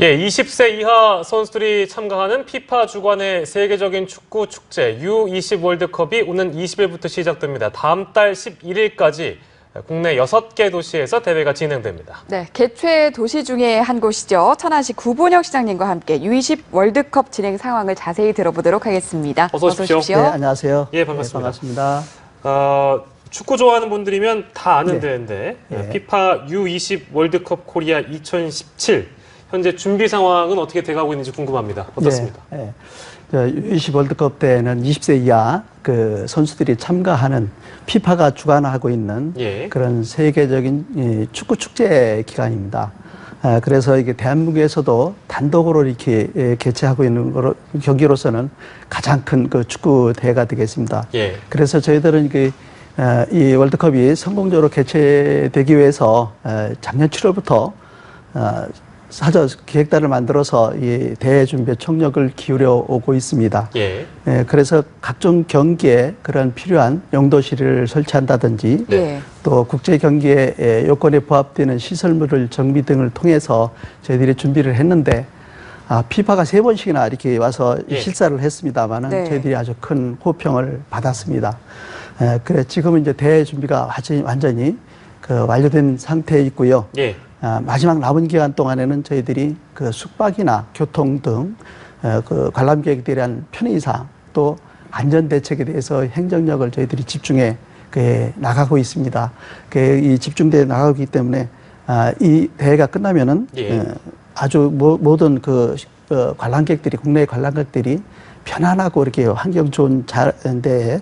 예, 20세 이하 선수들이 참가하는 피파 주관의 세계적인 축구 축제 U20 월드컵이 오는 20일부터 시작됩니다. 다음 달 11일까지 국내 6개 도시에서 대회가 진행됩니다. 네, 개최 도시 중에 한 곳이죠. 천안시 구본혁 시장님과 함께 U20 월드컵 진행 상황을 자세히 들어보도록 하겠습니다. 어서 오십시오. 네, 안녕하세요. 예, 반갑습니다. 네, 반갑습니다. 어, 축구 좋아하는 분들이면 다 아는 네. 대회인데 네. 피파 U20 월드컵 코리아 2017 현재 준비 상황은 어떻게 돼가고 있는지 궁금합니다. 어떻습니까? 예, 예. 저 U20 월드컵 때는 20세 이하 그 선수들이 참가하는 피파가 주관하고 있는 예. 그런 세계적인 이 축구 축제 기간입니다. 아, 그래서 이게 대한민국에서도 단독으로 이렇게 예, 개최하고 있는 거로, 경기로서는 가장 큰 그 축구 대회가 되겠습니다. 예. 그래서 저희들은 그, 어, 이 월드컵이 성공적으로 개최되기 위해서 어, 작년 7월부터 어, 사전 기획단을 만들어서 이 대회 준비에 총력을 기울여 오고 있습니다. 예. 예, 그래서 각종 경기에 그런 필요한 용도실을 설치한다든지 네. 또 국제 경기의 예, 요건에 부합되는 시설물을 정비 등을 통해서 저희들이 준비를 했는데 아, 피파가 세 번씩이나 이렇게 와서 예. 실사를 했습니다만은 네. 저희들이 아주 큰 호평을 받았습니다. 에, 그래 지금은 이제 대회 준비가 완전히, 완전히 그 완료된 상태에 있고요. 예. 아, 마지막 남은 기간 동안에는 저희들이 그 숙박이나 교통 등 어, 그 관람객에 대한 편의상 또 안전 대책에 대해서 행정력을 저희들이 집중해 그 나가고 있습니다. 그이 집중돼 나가기 때문에 아, 이 대회가 끝나면은 예. 어, 아주 모, 모든 그 어, 관람객들이 국내 관람객들이 편안하고 이렇게 환경 좋은 자리에 에,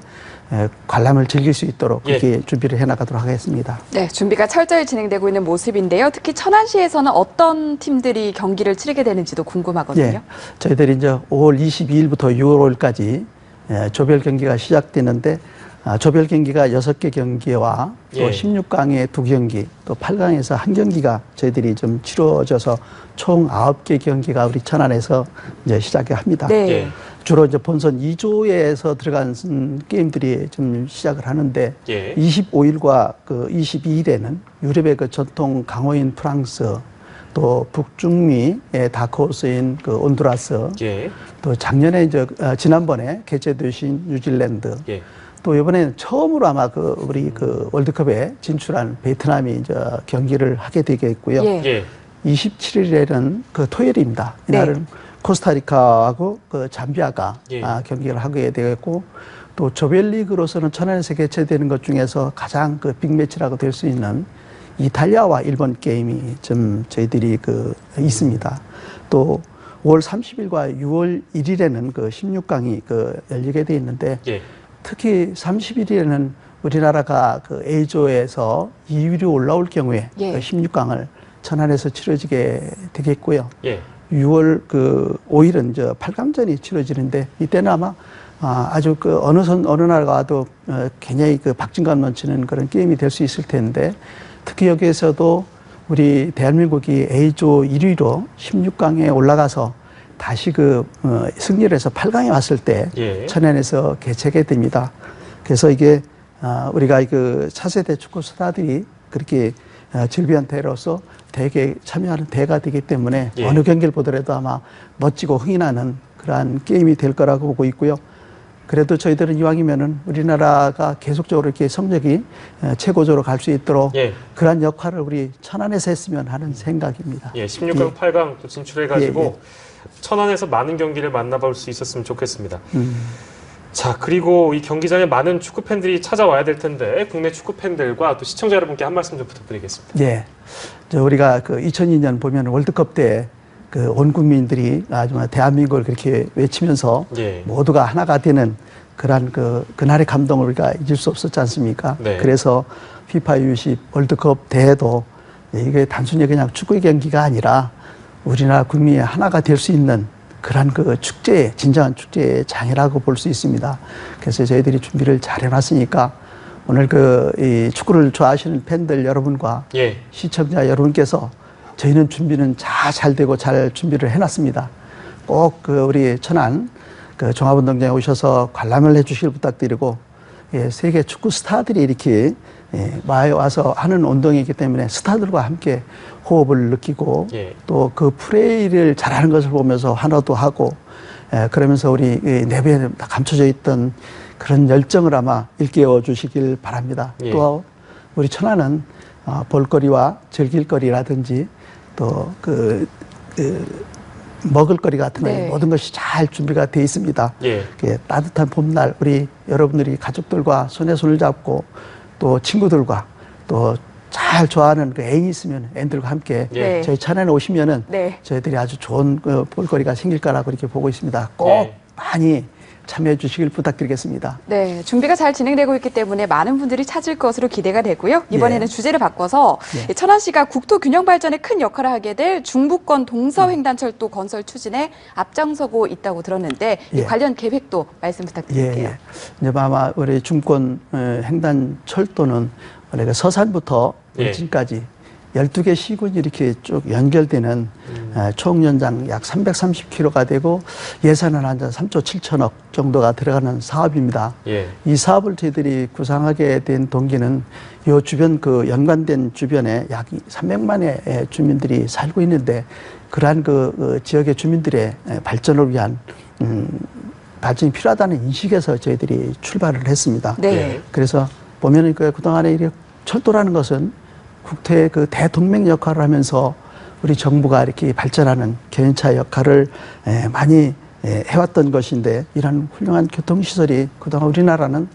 관람을 즐길 수 있도록 예. 그렇게 준비를 해 나가도록 하겠습니다. 네, 준비가 철저히 진행되고 있는 모습인데요. 특히 천안시에서는 어떤 팀들이 경기를 치르게 되는지도 궁금하거든요. 예, 저희들이 이제 5월 22일부터 6월 5일까지 예, 조별 경기가 시작되는데 아, 조별 경기가 6개 경기와 또 예. 16강에 두 경기, 또 8강에서 한 경기가 저희들이 좀 치러져서 총 9개 경기가 우리 천안에서 이제 시작을 합니다. 네. 예. 주로 이제 본선 2조에서 들어간 음, 게임들이 좀 시작을 하는데 예. 25일과 그 22일에는 유럽의 그 전통 강호인 프랑스 또 북중미의 다크호스인 그 온두라스 예. 또 작년에 이제 어, 지난번에 개최되신 뉴질랜드 예. 또 이번에 처음으로 아마 그 우리 그 월드컵에 진출한 베트남이 이제 경기를 하게 되겠고요. 예. 예. 27일에는 그 토요일입니다. 네. 이날은 코스타리카하고 그 잠비아가 예. 아, 경기를 하게 되겠고 또 조별리그로서는 천안에서 개최되는 것 중에서 가장 그 빅매치라고 될 수 있는 이탈리아와 일본 게임이 좀 저희들이 그 있습니다. 또 5월 30일과 6월 1일에는 그 16강이 그 열리게 돼 있는데 예. 특히 30일에는 우리나라가 그 A조에서 2위로 올라올 경우에 예. 그 16강을 천안에서 치러지게 되겠고요. 예. 6월 그 5일은 저 8강전이 치러지는데 이때는 아마 아, 아주 그 어느 선 어느 나라가 와도 어, 굉장히 그 박진감 넘치는 그런 게임이 될 수 있을 텐데 특히 여기에서도 우리 대한민국이 A조 1위로 16강에 올라가서 다시 그 어, 승리를 해서 8강에 왔을 때 예. 천안에서 개최게 됩니다. 그래서 이게 아, 우리가 그 차세대 축구 스타들이 그렇게 어, 즐비한 대회로서 대회에 참여하는 대회가 되기 때문에 예. 어느 경기를 보더라도 아마 멋지고 흥이 나는 그러한 게임이 될 거라고 보고 있고요. 그래도 저희들은 이왕이면은 우리나라가 계속적으로 이렇게 성적이 어, 최고조로 갈 수 있도록 예. 그러한 역할을 우리 천안에서 했으면 하는 생각입니다. 예, 16강, 8강 또 진출해가지고 예, 예. 천안에서 많은 경기를 만나볼 수 있었으면 좋겠습니다. 음. 자, 그리고 이 경기장에 많은 축구 팬들이 찾아와야 될 텐데 국내 축구 팬들과 또 시청자 여러분께 한 말씀 좀 부탁드리겠습니다. 예. 저 우리가 그 2002년 보면 월드컵 때 그 온 국민들이 아주 대한민국을 그렇게 외치면서 예. 모두가 하나가 되는 그러한 그 그날의 감동을 우리가 잊을 수 없었지 않습니까? 네. 그래서 피파 U20 월드컵 대회도 이게 단순히 그냥 축구 경기가 아니라 우리나라 국민이 하나가 될 수 있는 그러한 그 축제, 진정한 축제의 장이라고 볼 수 있습니다. 그래서 저희들이 준비를 잘 해놨으니까 오늘 그이 축구를 좋아하시는 팬들 여러분과 예. 시청자 여러분께서 저희는 준비는 잘, 잘 되고 잘 준비를 해놨습니다. 꼭 그 우리 천안 그 종합운동장에 오셔서 관람을 해주시길 부탁드리고 예, 세계 축구 스타들이 이렇게 예, 와- 와서 하는 운동이기 때문에 스타들과 함께 호흡을 느끼고 예. 또그 플레이를 잘하는 것을 보면서 환호도 하고 예, 그러면서 우리 이 내부에 다 감춰져 있던 그런 열정을 아마 일깨워 주시길 바랍니다. 예. 또 우리 천안은 어, 볼거리와 즐길거리라든지 또그 먹을거리 같은 거 네. 모든 것이 잘 준비가 돼 있습니다. 예. 예, 따뜻한 봄날 우리 여러분들이 가족들과 손에 손을 잡고 또 친구들과 또 잘 좋아하는 그 애인이 있으면 애인들과 함께 예. 저희 천안에 오시면은 네. 저희들이 아주 좋은 그 볼거리가 생길 거라고 이렇게 보고 있습니다. 꼭 예. 많이 참여해 주시길 부탁드리겠습니다. 네, 준비가 잘 진행되고 있기 때문에 많은 분들이 찾을 것으로 기대가 되고요. 이번에는 예. 주제를 바꿔서 예. 천안 시가 국토 균형 발전에 큰 역할을 하게 될 중부권 동서횡단철도 건설 추진에 앞장서고 있다고 들었는데 이 예. 관련 계획도 말씀 예, 부탁드릴게요. 예. 이제 아마 우리 중권 어, 횡단 철도는 원래 서산부터 예. 울진까지 12개 시군이 이렇게 쭉 연결되는 어, 총 연장 약 330km가 되고 예산은 한 3조 7천억 정도가 들어가는 사업입니다. 예. 이 사업을 저희들이 구상하게 된 동기는 요 주변 그 연관된 주변에 약 300만의 주민들이 살고 있는데 그러한 그 어, 지역의 주민들의 에, 발전을 위한 음, 발전이 필요하다는 인식에서 저희들이 출발을 했습니다. 네. 예. 그래서 보면은 그 그동안에 이렇게 철도라는 것은 국토의 그 대동맹 역할을 하면서 우리 정부가 이렇게 발전하는 견인차 역할을 에, 많이 에, 해왔던 것인데 이런 훌륭한 교통시설이 그동안 우리나라는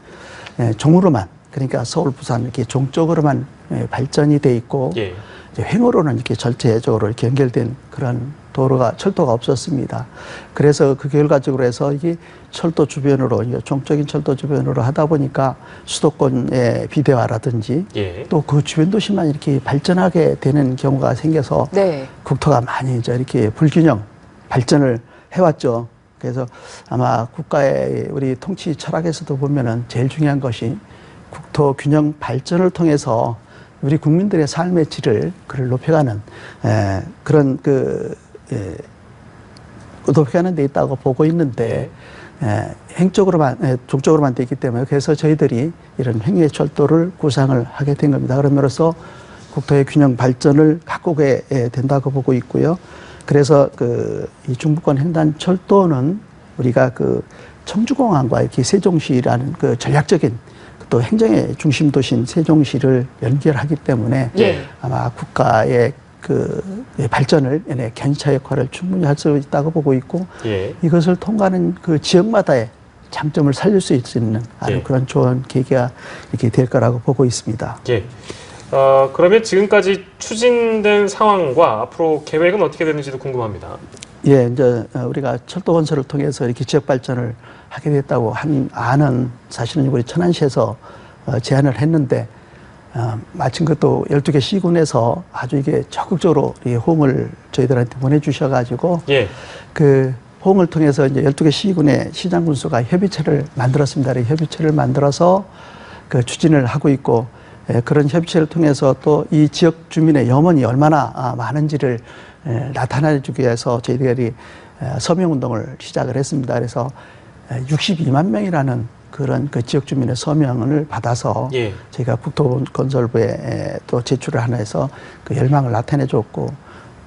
에, 종으로만 그러니까 서울, 부산 이렇게 종적으로만 에, 발전이 돼 있고 예. 횡으로는 이렇게 절제적으로 이렇게 연결된 그런 도로가 철도가 없었습니다. 그래서 그 결과적으로 해서 이게 철도 주변으로 종적인 철도 주변으로 하다 보니까 수도권의 비대화라든지 예. 또그 주변 도시만 이렇게 발전하게 되는 경우가 생겨서 네. 국토가 많이 이제 이렇게 불균형 발전을 해왔죠. 그래서 아마 국가의 우리 통치 철학에서도 보면은 제일 중요한 것이 국토 균형 발전을 통해서 우리 국민들의 삶의 질을 그를 높여가는 에, 그런 그 에, 높여가는 데 있다고 보고 있는데 에, 행적으로만 에, 종적으로만 돼 있기 때문에 그래서 저희들이 이런 행위의 철도를 구상을 하게 된 겁니다. 그러므로써 국토의 균형 발전을 가꾸게 에, 된다고 보고 있고요. 그래서 그 이 중부권 횡단 철도는 우리가 그 청주공항과 이렇게 세종시라는 그 전략적인 또 행정의 중심 도시인 세종시를 연결하기 때문에 예. 아마 국가의 그 발전을 얘네 견인차 역할을 충분히 할 수 있다고 보고 있고 예. 이것을 통과하는 그 지역마다의 장점을 살릴 수 있는 아주 예. 그런 좋은 계기가 이렇게 될 거라고 보고 있습니다. 예. 어, 그러면 지금까지 추진된 상황과 앞으로 계획은 어떻게 되는지도 궁금합니다. 예, 이제 어, 우리가 철도 건설을 통해서 이렇게 지역 발전을 하게 됐다고 한 안은 사실은 우리 천안시에서 어, 제안을 했는데 어, 마침 그것도 12개 시군에서 아주 이게 적극적으로 이 호응을 저희들한테 보내주셔가지고 예. 그 호응을 통해서 이제 12개 시군의 시장 군수가 협의체를 만들었습니다. 이 협의체를 만들어서 그 추진을 하고 있고 예, 그런 협의체를 통해서 또 이 지역 주민의 염원이 얼마나 아, 많은지를 예, 나타내 주기 위해서 저희들이 에, 서명 운동을 시작을 했습니다. 그래서 62만 명이라는 그런 그 지역 주민의 서명을 받아서 예. 저희가 국토건설부에 에, 또 제출을 하나 해서 그 열망을 나타내 줬고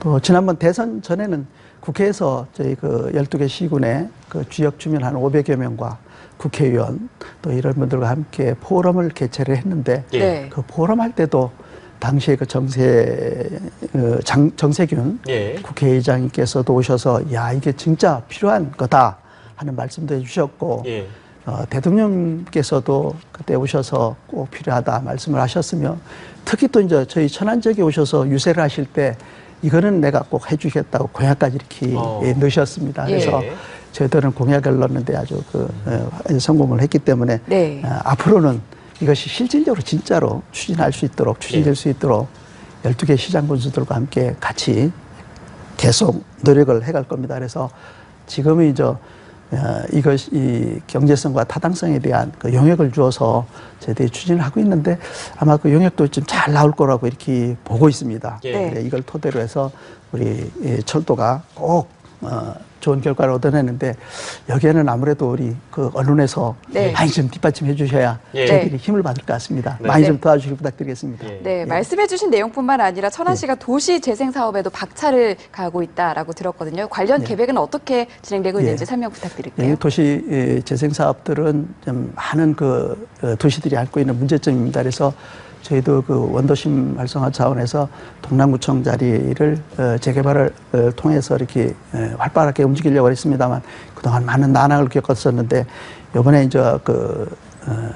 또 지난번 대선 전에는 국회에서 저희 그 12개 시군의 그 지역 주민 한 500여 명과 국회의원 또 이런 분들과 함께 포럼을 개최를 했는데 예. 네. 그 포럼 할 때도 당시에 그 정세 그 장, 정세균 예. 국회의장님께서도 오셔서 야 이게 진짜 필요한 거다 하는 말씀도 해주셨고 예. 어, 대통령께서도 그때 오셔서 꼭 필요하다 말씀을 하셨으며 특히 또 이제 저희 천안 지역에 오셔서 유세를 하실 때 이거는 내가 꼭 해주겠다고 공약까지 이렇게 어. 예, 넣으셨습니다. 예. 그래서 저희들은 공약을 넣는데 아주 그 어, 성공을 했기 때문에 네. 어, 앞으로는 이것이 실질적으로 진짜로 추진할 수 있도록 추진될 예. 수 있도록 12개 시장 군수들과 함께 같이 계속 노력을 해갈 겁니다. 그래서 지금은 이제 어, 이것 이 경제성과 타당성에 대한 그 영역을 주어서 저희들이 추진을 하고 있는데 아마 그 영역도 좀 잘 나올 거라고 이렇게 보고 있습니다. 예. 네. 이걸 토대로 해서 우리 이 철도가 꼭 어, 좋은 결과를 얻어내는데 여기에는 아무래도 우리 그 언론에서 네. 많이 좀 뒷받침해 주셔야 예. 저희들이 힘을 받을 것 같습니다. 네. 많이 네. 좀 도와주시기 부탁드리겠습니다. 예. 네, 말씀해 주신 내용뿐만 아니라 예. 천안시가 도시 재생 사업에도 박차를 가하고 있다라고 들었거든요. 관련 계획은 어떻게 진행되고 있는지 예. 설명 예, 부탁드릴게요. 도시 예, 재생 사업들은 좀 많은 그 어, 도시들이 앓고 있는 문제점입니다. 그래서 저희도 그 원도심 활성화 차원에서 동남구청 자리를 어, 재개발을 어, 통해서 이렇게 어, 활발하게 움직이려고 했습니다만 그동안 많은 난항을 겪었었는데 이번에 이제 그 어,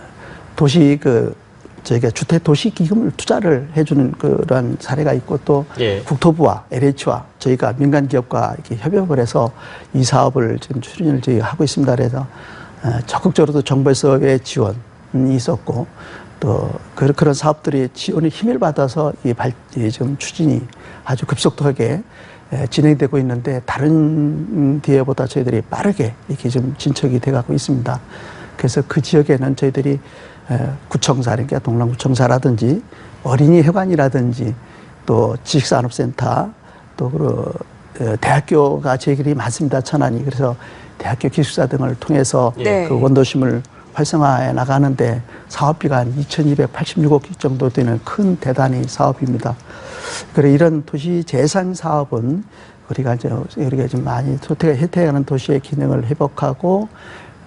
도시 그 저희가 주택 도시 기금을 투자를 해주는 그런 사례가 있고 또 예. 국토부와 LH와 저희가 민간 기업과 이렇게 협업을 해서 이 사업을 지금 추진을 저희가 하고 있습니다. 그래서 어, 적극적으로도 정부에서의 지원이 있었고 또 그- 그런 사업들이 지원의 힘을 받아서 이 발, 이 지금 추진이 아주 급속도하게 에, 진행되고 있는데 다른 뒤에보다 저희들이 빠르게 이렇게 좀 진척이 돼가고 있습니다. 그래서 그 지역에는 저희들이 에, 구청사, 그러니까 동남구청사라든지 어린이 회관이라든지 또 지식산업센터 또 그, 어, 대학교가 저희들이 많습니다. 천안이. 그래서 대학교 기숙사 등을 통해서 네. 그 원도심을 활성화해 나가는데 사업비가 한 2,286억 정도 되는 큰 대단히 사업입니다. 그래 이런 도시 재생 사업은 우리가 이제 우리가 좀 많이 소태가 혜택하는 도시의 기능을 회복하고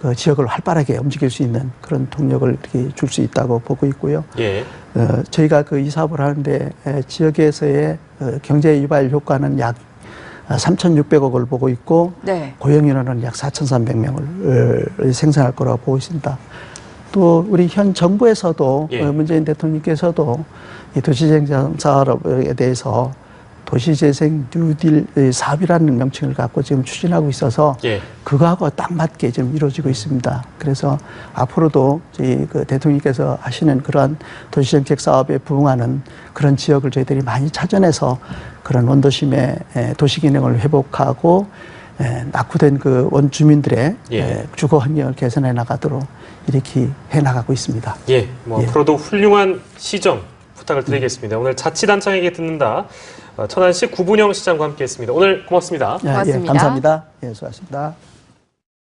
그 지역을 활발하게 움직일 수 있는 그런 동력을 이렇게 줄수 있다고 보고 있고요. 예. 어, 저희가 그 이 사업을 하는데 에, 지역에서의 어, 경제 유발 효과는 약 3,600억을 보고 있고 네. 고용 인원은 약 4,300명을 생산할 거라고 보고 있습니다. 또 우리 현 정부에서도 예. 어, 문재인 대통령께서도 이 도시재생 사업에 대해서 도시재생 뉴딜 사업이라는 명칭을 갖고 지금 추진하고 있어서 예. 그거하고 딱 맞게 지금 이루어지고 있습니다. 그래서 앞으로도 저희 그 대통령께서 하시는 그러한 도시정책 사업에 부응하는 그런 지역을 저희들이 많이 찾아내서 그런 원도심의 에, 도시 기능을 회복하고 에, 낙후된 그 원주민들의 예. 에, 주거 환경을 개선해 나가도록 이렇게 해 나가고 있습니다. 예, 뭐 예. 앞으로도 훌륭한 시정 부탁을 드리겠습니다. 오늘 자치단장에게 듣는다. 어, 천안시 구분영 시장과 함께했습니다. 오늘 고맙습니다. 예, 예, 고맙습니다. 감사합니다. 예, 수고하셨습니다.